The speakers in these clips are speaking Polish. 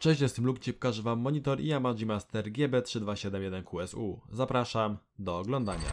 Cześć, jestem Luke, pokażę Wam monitor Yamaha Master GB3271QSU. Zapraszam do oglądania.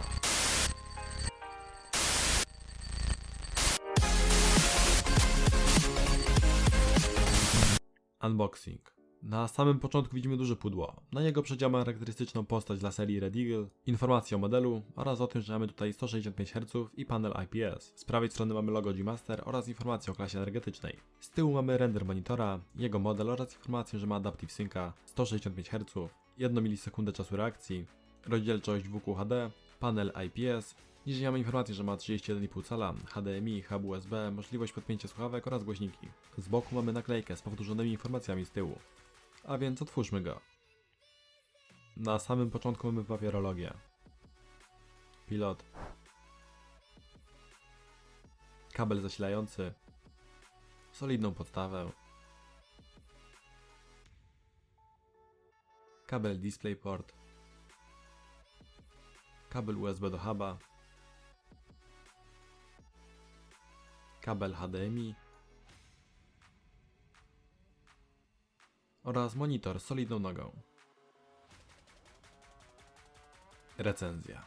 Unboxing. Na samym początku widzimy duże pudło. Na jego przedział ma charakterystyczną postać dla serii Red Eagle, informacje o modelu oraz o tym, że mamy tutaj 165 Hz i panel IPS. Z prawej strony mamy logo G-Master oraz informacje o klasie energetycznej. Z tyłu mamy render monitora, jego model oraz informację, że ma Adaptive Synca 165 Hz, 1 milisekundę czasu reakcji, rozdzielczość WQHD, panel IPS, Niżej mamy informację, że ma 31,5 cala, HDMI, hub USB, możliwość podpięcia słuchawek oraz głośniki. Z boku mamy naklejkę z powtórzonymi informacjami z tyłu. A więc otwórzmy go. Na samym początku mamy papierologię. Pilot. Kabel zasilający. Solidną podstawę. Kabel DisplayPort. Kabel USB do huba. Kabel HDMI. Oraz monitor z solidną nogą. Recenzja.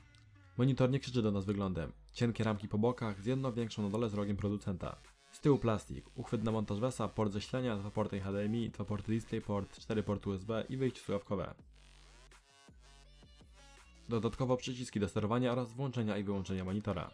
Monitor nie krzyczy do nas wyglądem. Cienkie ramki po bokach z jedną większą na dole z rogiem producenta. Z tyłu plastik, uchwyt na montaż WESA, port zasilania, dwa porty HDMI, dwa porty DisplayPort, cztery porty USB i wyjście słuchawkowe. Dodatkowo przyciski do sterowania oraz włączenia i wyłączenia monitora.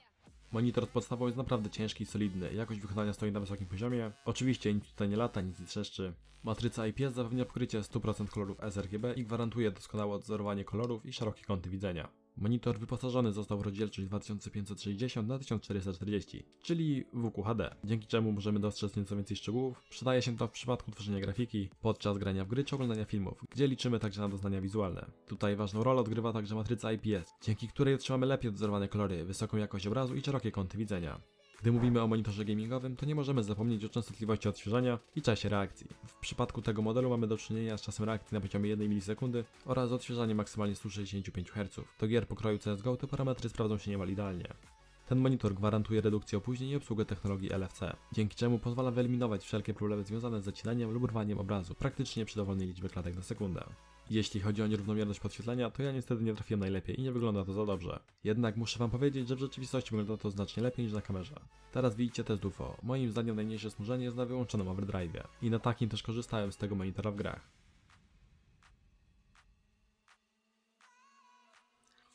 Monitor z podstawą jest naprawdę ciężki i solidny, jakość wykonania stoi na wysokim poziomie. Oczywiście nic tutaj nie lata, nic nie trzeszczy. Matryca IPS zapewnia pokrycie 100% kolorów sRGB i gwarantuje doskonałe odzorowanie kolorów i szerokie kąty widzenia. Monitor wyposażony został w rozdzielczość 2560 na 1440, czyli WQHD, dzięki czemu możemy dostrzec nieco więcej szczegółów. Przydaje się to w przypadku tworzenia grafiki, podczas grania w gry czy oglądania filmów, gdzie liczymy także na doznania wizualne. Tutaj ważną rolę odgrywa także matryca IPS, dzięki której otrzymamy lepiej odzorowane kolory, wysoką jakość obrazu i szerokie kąty widzenia. Gdy mówimy o monitorze gamingowym, to nie możemy zapomnieć o częstotliwości odświeżania i czasie reakcji. W przypadku tego modelu mamy do czynienia z czasem reakcji na poziomie 1 milisekundy oraz odświeżaniem maksymalnie 165 Hz. Do gier pokroju CSGO te parametry sprawdzą się niemal idealnie. Ten monitor gwarantuje redukcję opóźnień i obsługę technologii LFC, dzięki czemu pozwala wyeliminować wszelkie problemy związane z zacinaniem lub rwaniem obrazu, praktycznie przy dowolnej liczbie klatek na sekundę. Jeśli chodzi o nierównomierność podświetlenia, to ja niestety nie trafiłem najlepiej i nie wygląda to za dobrze. Jednak muszę wam powiedzieć, że w rzeczywistości wygląda to znacznie lepiej niż na kamerze. Teraz widzicie test UFO. Moim zdaniem najmniejsze smużenie jest na wyłączonym overdrive'ie. I na takim też korzystałem z tego monitora w grach.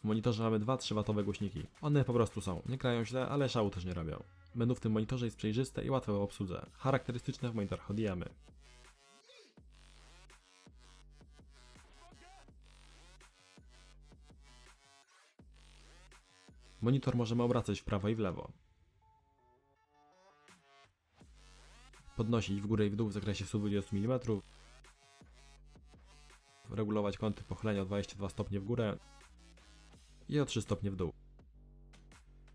W monitorze mamy dwa 3W głośniki. One po prostu są, nie grają źle, ale szału też nie robią. Menu w tym monitorze jest przejrzyste i łatwe w obsłudze. Charakterystyczne w monitorach od Yamy. Monitor możemy obracać w prawo i w lewo. Podnosić w górę i w dół w zakresie 120 mm. Regulować kąty pochylenia o 22 stopnie w górę i o 3 stopnie w dół.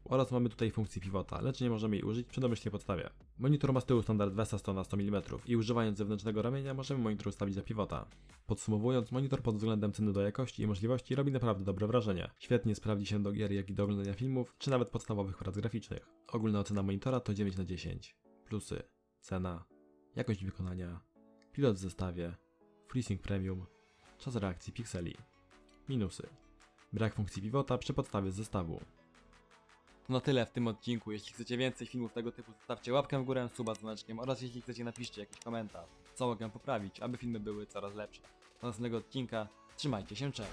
Oraz mamy tutaj funkcję pivota, lecz nie możemy jej użyć przy domyślnej podstawie. Monitor ma z tyłu standard VESA 100 na 100 mm i używając zewnętrznego ramienia możemy monitor ustawić za pivota. Podsumowując, monitor pod względem ceny do jakości i możliwości robi naprawdę dobre wrażenie. Świetnie sprawdzi się do gier, jak i do oglądania filmów, czy nawet podstawowych prac graficznych. Ogólna ocena monitora to 9 na 10. Plusy. Cena. Jakość wykonania. Pilot w zestawie. FreeSync Premium. Czas reakcji pikseli. Minusy. Brak funkcji pivota przy podstawie zestawu. To na tyle w tym odcinku. Jeśli chcecie więcej filmów tego typu, zostawcie łapkę w górę, suba z znaczkiem oraz jeśli chcecie napiszcie jakiś komentarz, co mogę poprawić, aby filmy były coraz lepsze. Do następnego odcinka, trzymajcie się, cześć!